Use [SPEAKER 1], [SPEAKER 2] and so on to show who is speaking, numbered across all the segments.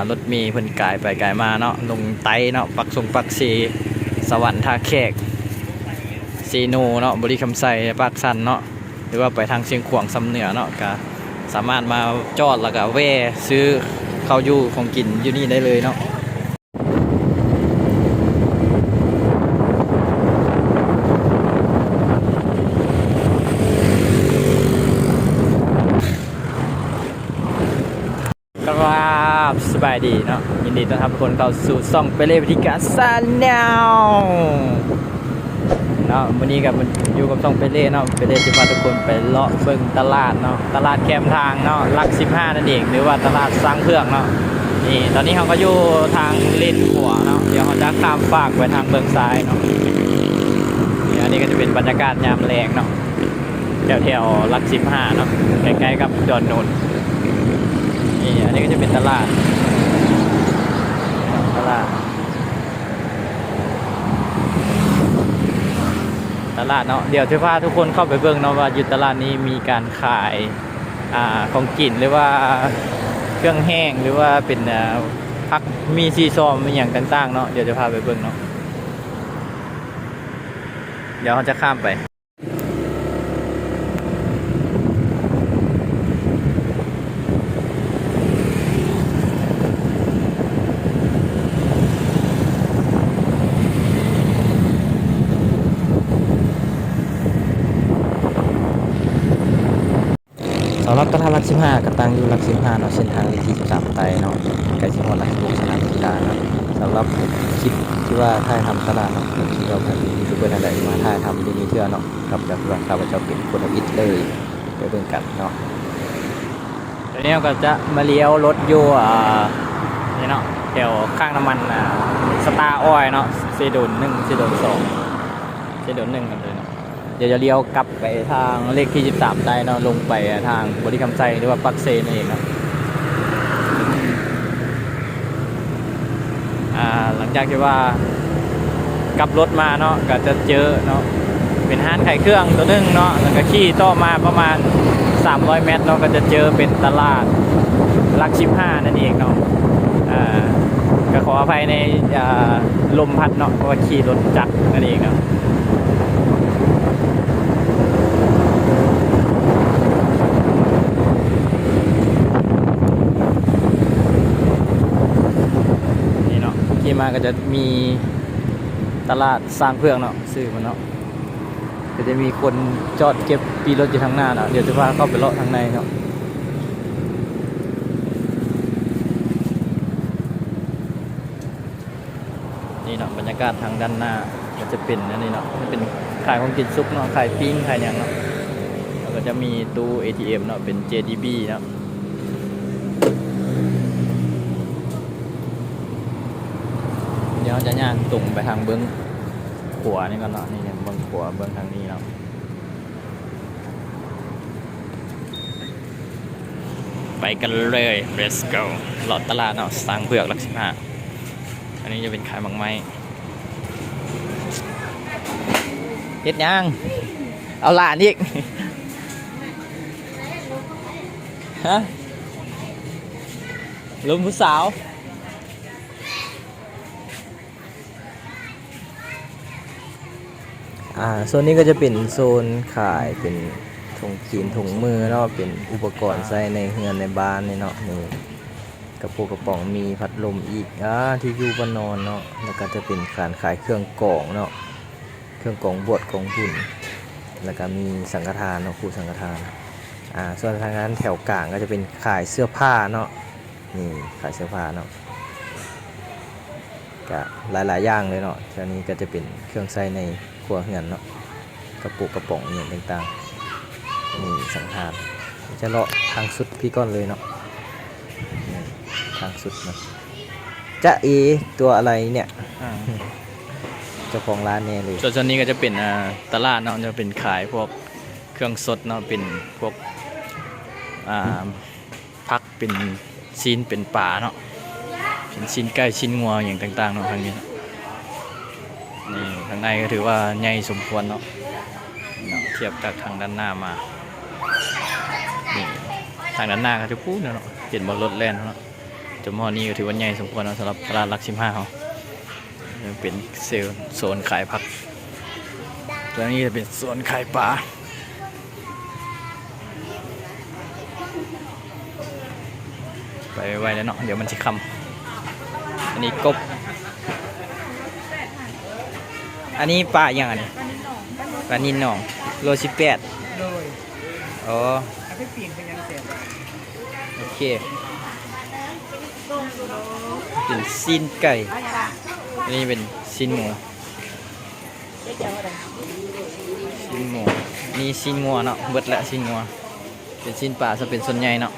[SPEAKER 1] ารถมีเพิ่นกายไปกายมาเนาะลงไตเนาะปักทรงปักซีสวรรค์ท่าแขกซีโนเนาะบริคำไซปากสันเนาะหรือว่าไปทางเชียงขวางสำเหนือเนาะก็สามารถมาจอดแล้วก็แวะซื้อข้าวยู่ของกินอยู่นี่ได้เลยเนาะ ครั บายดีเนาะยินดีต้อนรับทุกคนเข้าสู่ซ่องไปเลยวิธีการซาแนลเนาะวันนี้กับมันอยู่กับซ่องไปเล่เนาะไปเล่จะพาทุกคนไปเลาะเบิ่งตลาดเนาะตลาดแคมทางเนาะลัก15นั่นเองหรือว่าตลาดสร้างเพื่อกเนาะนี่ตอนนี้เขาก็อยู่ทางเลนขวเนาะเดี๋ยวเขาจะข้ามฟากไปทางเบื้องซ้ายเนาะนี่อันนี้ก็จะเป็นบรรยากาศยามแรงเนาะแถวแถวๆลัก15เนาะใกล้ๆกับดอนนนนี่อันนี้ก็จะเป็นตลาด ตลาด ต ลาดเนาะเดี๋ยวจะพาทุกคนเข้าไปเบิ่งเนาะว่าอยู่ตลาดนี้มีการขายอ่าของกินหรือว่าเครื่องแห้งหรือว่าเป็นอ่าพักมีซีซอมมีอย่างต่างๆเนาะเดี๋ยวจะพาไปเบิ่งเนาะเดี๋ยวเขาจะข้ามไป สำหรับตลาดลักสิบห้าก็ตั้งอยู่ลักสิบห้าเนาะเส้นทางที่สามไตเนาะใกล้ชิมหลักสิบสนามกีฬาเนาะสำหรับคลิปที่ว่าถ่ายทำตลาดเนาะผมคิดว่าเป็นยูทูบเบอร์นั่นแหละที่มาถ่ายทำดีนี้เทื่อเนาะกับแบบว่าข้าพเจ้าเป็นคนอิตเลยไปเบิ่งกันเนาะตอนนี้เราก็จะมาเลี้ยวรถอยู่อ่านี่เนาะแถวข้างน้ำมันสตาร์ออยเนาะซโดนหนึ่งซโดนสองซโดนหนึ่งกันเลย เดี๋ยวจะเลี้ยวกลับไปทางเลขที่ 13ได้เนาะลงไปทางบริคำใจหรือว่าปักเซนนเองเนาะอ่าหลังจากที่ว่ากลับรถมาเนาะก็จะเจอเนาะเป็นห้านไข่เครื่องตัวหนึงเนาะแล้วก็ขี่ต่อมาประมาณ 300 เมตรเนาะก็จะเจอเป็นตลาดลักชิบห้านั่นเองเนาะอ่าก็ขออภัยในอ่าลมพัดเนาะเพราะว่าขี่รถจักรนั่นเองเนาะ นี่เนาะที่ มาก็จะมีตลาดสร้างเพื่องเนาะซื้อมันเนาะก็จะมีคนจอดเก็บปีรถอยู่ทางหน้าเนาะเดี๋ยวจะพาเข้าไปเลาะทางในเนาะนี่เนาะบรรยากาศทางด้านหน้าก็จะเป็นอันนี่เนาะจะเป็นขายของกินซุปเนาะขายปิ้งขายอย่างเนาะแล้วก็จะมีตู้ ATM เนาะเป็น JDB เนาะ ดี๋ยวจะย่างตรงไปทางเบื้องขวานี่ก่อนเนาะนี่เนี่ยเบื้องขวาเบื้องทางนี้เนาะไปกันเลย let's go หลอดตลาดเนาะสร้างเผือกลักสิบห้าอันนี้จะเป็นขายมังไม้เฮ็ดยัง เอาหลานอีก ฮะลุมผู้สาว อ่าโซนนี้ก็จะเป็นโซนขายเป็นถุงขีนถุงมือเนาะเป็นอุปกรณ์ใส่ในเฮือนในบ้านนี่เนาะนี่กระปุกกระป๋องมีพัดลมอีกอ่าที่อยู่บนนอนเนาะแล้วก็จะเป็นการขายเครื่องกรองเนาะเครื่องกรองบวชกองหุ่นแล้วก็มีสังฆทานเนาะครูสังฆทานอ่าส่วนทางนั้นแถวกลางก็จะเป็นขายเสื้อผ้าเนาะนี่ขายเสื้อผ้าเนาะก็หลายๆอย่างเลยเนาะแถวนี้ก็จะเป็นเครื่องใช้ใน ครัวเรือนเนาะกระปุกกระป๋องอย่างต่างๆนี่สังหารจะเลาะทางสุดพี่ก้อนเลยเนาะทางสุดเนาะจะเอตัวอะไรเนี่ยเจ้าของร้านเนี่ยเลยส่วนส่วนนี้ก็จะเป็นตลาดเนาะจะเป็นขายพวกเครื่องสดเนาะเป็นพวกพักเป็นชิ้นเป็นปลาเนาะเป็นชิ้นไก่ชิ้นงัวอย่างต่างๆเนาะทางนี้ นี่ข้างในก็ถือว่าใหญ่สมควรเนาะเทียบกับทางด้านหน้ามานี่ทางด้านหน้าก็จะพูดเนาะเห็นบนรถแล่นเนาะจำพอนี้ก็ถือว่าใหญ่สมควรเนาะสำหรับตลาดลักสิบห้าเขาเป็นเซลล์โซนขายผักตัวนี้จะเป็นโซนขายปลาไปไวแล้วเนาะเดี๋ยวมันจะคำอันนี้กบ อันนี้ปลาอย่างอันนี้ปลานินหนอง โลสิบแปด
[SPEAKER 2] โดย
[SPEAKER 1] อ๋อ
[SPEAKER 2] เอาไปเปลี่ยนเป็นยังเสร็จ
[SPEAKER 1] โอเคเป็นซีนไก่ อันนี้เป็นซีนหมูซีนหมูนี่ซีนงัวเนาะเบิดละซีนงัวเป็นซีนป่าจะเป็นส่วนใหญ่เนาะ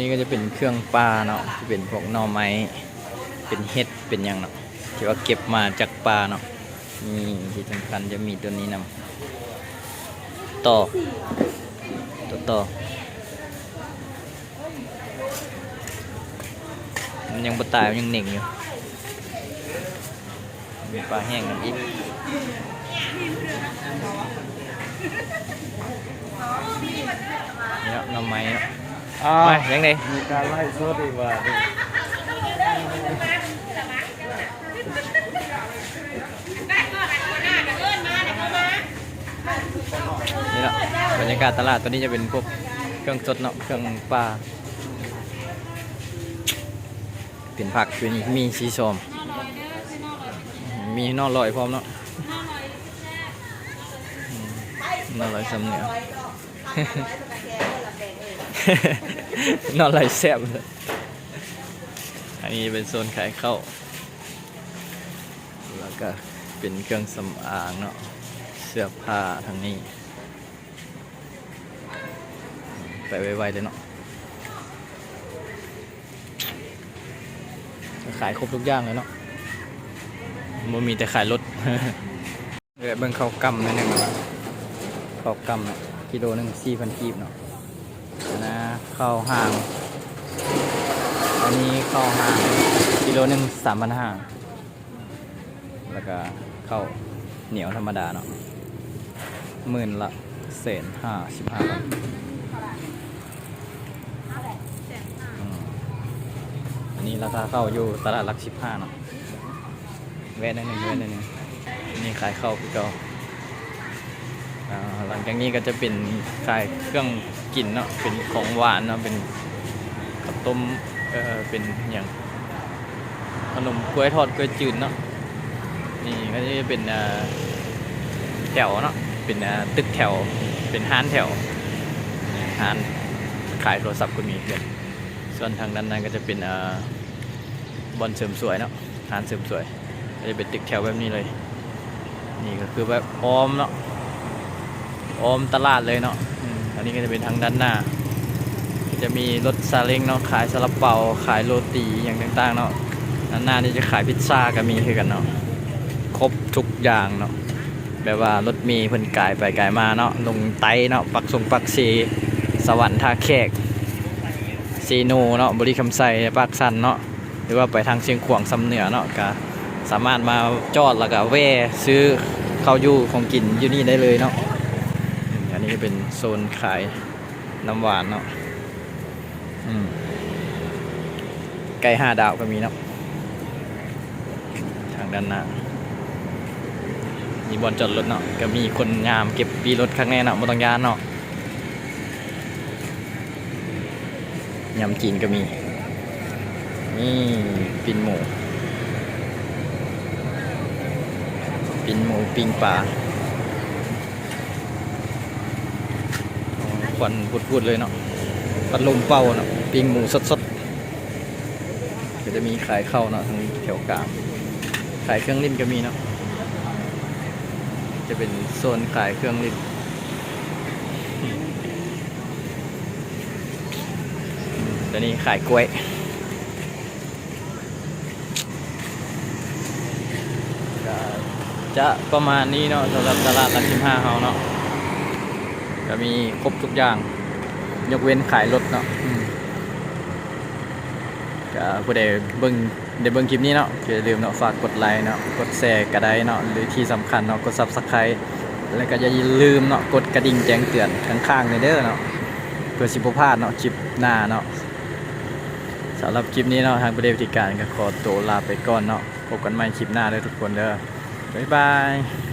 [SPEAKER 1] นี้ก็จะเป็นเครื่องปลาเนาะที่เป็นพวกหน่อไม้ เป็นเห็ด เป็นยังเนาะ ที่ว่าเก็บมาจากปลาเนาะ นี่ที่สำคัญจะมีตัวนี้นำต่อ ตัวต่อ มันยังบ่ตายมันยังเหน่งอยู่ มีปลาแห้งกันอีกนี่เนาะหน่อไม้เนาะ
[SPEAKER 2] อ่า
[SPEAKER 1] ไปยังไง
[SPEAKER 2] มีการไล่โซดอีกว่า
[SPEAKER 1] นี่เนาะบรรยากาศตลาดตัวนี้จะเป็นพวกเครื่องสดเนาะเครื่องปลาเป็นผักคือนี่มีชีสอมมีนอลอยพร้อมเนาะอืมนอลอยสำเนียง นอลอยแซ่บเลย อันนี้เป็นโซนขายข้าวแล้วก็เป็นเครื่องสำอางเนาะ เสื้อผ้าทางนี้ ไปไวๆเลยเนาะ ขายครบทุกอย่างเลยเนาะมันมีแต่ขายรถเดี๋ยวเบิ่งข้าวกำนิดนึงเข้าวกำเนาะกิโลหนึ่งสี่พันกีบเนาะ นะข้าวห่าง อันนี้ข้าวห่างกิโลหนึ่งสามพันห้าแล้วก็ข้าวเหนียวธรรมดาเนาะหมื่นละเศษห้าสิบห้าบาทอันนี้ราคาเข้าอยู่ตลาดหลักสิบห้าเนาะแวะนิดนึ่งแวะนิดนึ่งนี่ขายข้าวพี่เก่าอ่า หลังจากนี้ก็จะเป็นขายเครื่องกินเนาะเป็นของหวานเนาะเป็นข้าวต้มเออเป็นอย่างขนมกล้วยทอดกล้วยจืดเนาะนี่ก็จะเป็นแถวเนาะเป็นตึกแถวเป็นห้านแถวห้านขายโทรศัพท์ก็มีเพื่อนส่วนทางด้านนั้นก็จะเป็นอ่าบอลเสริมสวยเนาะร้านเสริมสวย ก็จะเป็นตึกแถวแบบนี้เลย นี่ก็คือแบบออมเนาะ ออมตลาดเลยเนาะอืมอันนี้ก็จะเป็นทางด้านหน้าก็จะมีรถซาเล้งเนาะขายซาลาเปาขายโรตีอย่างต่างๆเนาะด้านหน้านี่จะขายพิซซ่าก็มีคือกันเนาะครบทุกอย่างเนาะแบบว่ารถมีเพิ่นกายไปกายมาเนาะลงไตเนาะปักทรงปักซีสวรรค์ท่าแขกซีโนเนาะบริคำไซปากสันเนาะหรือว่าไปทางเชียงขวางสำเหนือเนาะก็สามารถมาจอดแล้วก็แวะซื้อข้าวยู่ของกินอยู่นี่ได้เลยเนาะอืมอั นนี้เป็นโซนขายน้ำหวานเนาะอืมไก่ห้าดาวก็มีเนาะทางด้านหน้ามีบอลจอดรถเนาะก็มีคนงามเก็บปีรถข้างในเนาะบ่ต้องยานเนาะยำจีนก็มี นี่ปินหมู ปินหมูปิงปลาอ๋อ ควันพุดๆเลยเนาะปัดลมเป่าเนาะปิ้งหมูสดๆก็จะมีขายเข้าวเนาะทางแถวกลางขายเครื่องลิ้นก็มีเนาะจะเป็นโซนขายเครื่องลิ้นตอนนี้ขายกล้วยจะประมาณนี้เนาะสำหรับตลาดลักสิบห้าเฮาเนาะ จะมีครบทุกอย่าง ยกเว้นขายรถเนาะอืมก็ผู้ใดเบิ่งเดี๋ยวเบิ่งคลิปนี้เนาะก็อย่าลืมเนาะฝากกดไลค์เนาะกดแชร์ก็ได้เนาะหรือที่สำคัญเนาะกด Subscribe แล้วก็อย่าลืมเนาะกดกระดิ่งแจ้งเตือนข้างๆในเด้อเนาะเพื่อสิบ่พลาดเนาะคลิปหน้าเนาะสำหรับคลิปนี้เนาะทางประเดวิธีการก็ขอตัวลาไปก่อนเนาะพบกันใหม่คลิปหน้าเด้อทุกคนเด้อบ๊ายบาย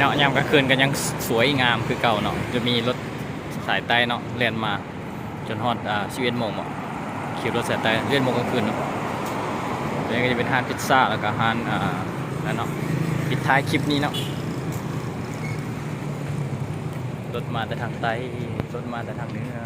[SPEAKER 1] เนาะยามกลางคืนกันยังสวยงามคือเก่าเนาะจะมีรถสายใต้เนาะเลียนมาจนฮอดอ่า11โมงเนาะขี่รถสายใต้เลียนโมงกลางคืนเนาะแล้วก็จะเป็นห้านพิซซ่าแล้วก็ห้านอ่านั่นเนาะปิดท้ายคลิปนี้เนาะรถมาแต่ทางใต้รถมาแต่ทางเหนือ